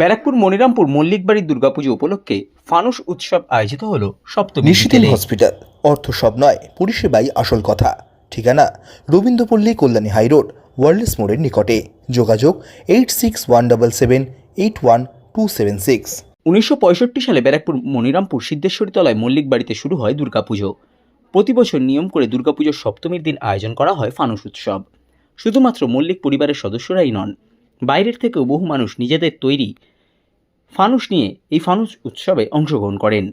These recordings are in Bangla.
ব্যারাকপুর মনিরামপুর মল্লিকবাড়ির দুর্গাপুজো উপলক্ষে ফানুস উৎসব আয়োজিত হলো সপ্তমী নিশিদিন হসপিটাল। অর্থ সব নয় পরিষেবাই আসল কথা। ঠিকানা রবীন্দ্রপল্লী কল্যাণী হাইরোড ওয়ার্ল্ডস মোড়ের নিকটে। যোগাযোগ eight six one double seven eight one two seven six. উনিশশো পঁয়ষট্টি সালে ব্যারাকপুর মনিরামপুর সিদ্ধেশ্বরী তলায় মল্লিক বাড়িতে শুরু হয় দুর্গাপুজো। প্রতি বছর নিয়ম করে দুর্গাপুজোর সপ্তমীর দিন আয়োজন করা হয় ফানুস উৎসব। শুধুমাত্র মল্লিক পরিবারের সদস্যরাই নন। বাইরের থেকেও বহু মানুষ নিজেদের তৈরি ফানুস নিয়ে এই ফানুস উৎসবে অংশগ্রহণ করেন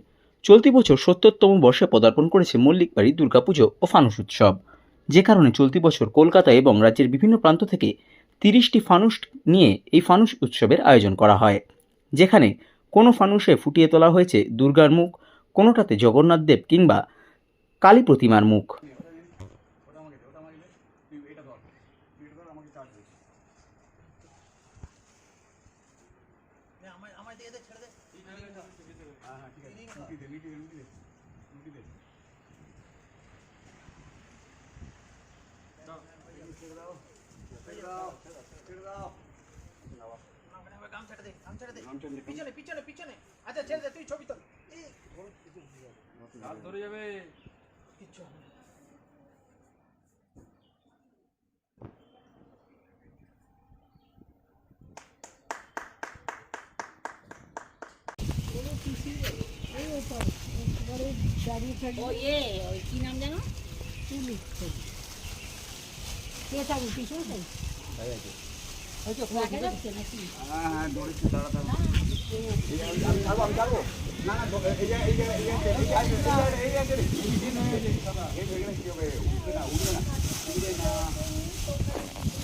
চলতি বছর সত্তরতম বর্ষে পদার্পণ করেছে মল্লিক বাড়ির দুর্গাপুজো ও ফানুস উৎসব যে কারণে চলতি বছর কলকাতা এবং রাজ্যের বিভিন্ন প্রান্ত থেকে তিরিশটি ফানুস নিয়ে এই ফানুস উৎসবের আয়োজন করা হয় যেখানে কোনো ফানুসে ফুটিয়ে তোলা হয়েছে দুর্গার মুখ কোনোটাতে জগন্নাথ দেব কিংবা কালী প্রতিমার মুখ পিছনে পিছনে পিছনে আচ্ছা ছেড়ে দে তুই ছবি তোল এই, ধরে যাবে কিচ্ছু হবে না। ও ইয়ে ওই কি নাম জানো কে থাকবে পিছনে থাকবে দেখা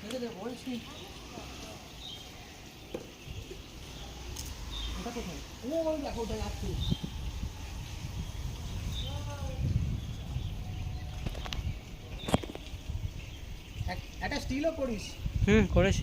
হ্যাঁ দৌড়েছি দাঁড়া দাঁড়া এক- একটা স্টিলও করিস হুম করেছি।